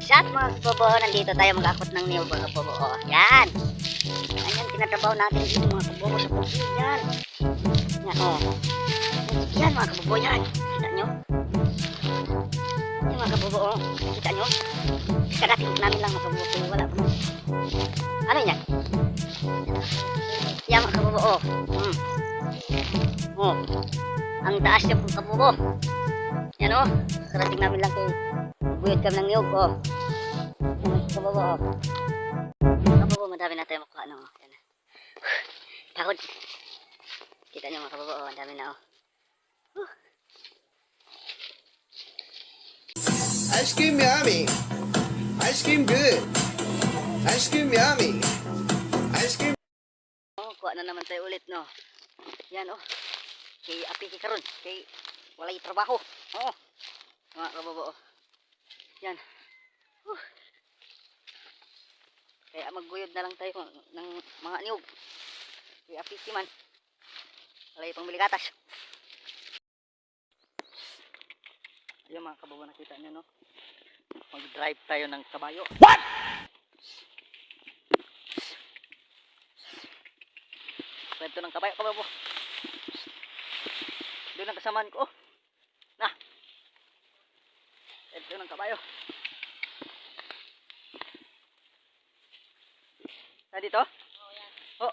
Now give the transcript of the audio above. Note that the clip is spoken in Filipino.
Shot mga kabobo, nandito tayo mag-akot ng niyog mga kabobo. Oh, yan. Yan yung tinatrabaho natin dito mga kabobo sa bukid. Yan. Yan, oh. Yan mga kabobo, yan. Kita nyo? Yan mga kabobo, oh. Kita nyo? Karating namin lang mga kabobo. Wala pa. Ano yan? Yan mga kabobo, oh. Hmm. Oh. Ang taas niya mga kabobo. Yan, oh. Karating namin lang kay Buyod kami ng niyog, oh. Kabobo, oh. Kabobo, madami na tayo makuha, no? Yan. Pagod. Kita niyo mga kabobo, oh. Ang dami na, oh. Ice cream yummy. Ice cream good. Ice cream yummy. Ice cream. Oh, kuha na naman tayo ulit, no? Yan, oh. Kay Api Karon, kay walay trabaho. Oh. Mga kabobo, oh. Yan. Huh. Kaya magguyod na lang tayo ng mga niyog. Kay Api man. Walay pang gatas. Ayun mga kabobo, nakita niyo, no? Mag-drive tayo ng kabayo. What? Kwento ng kabayo, kabayo. Doon ang kasamaan ko. Na. Ito ng kabayo. Ah, dito? Oo, oh, yan. Oh.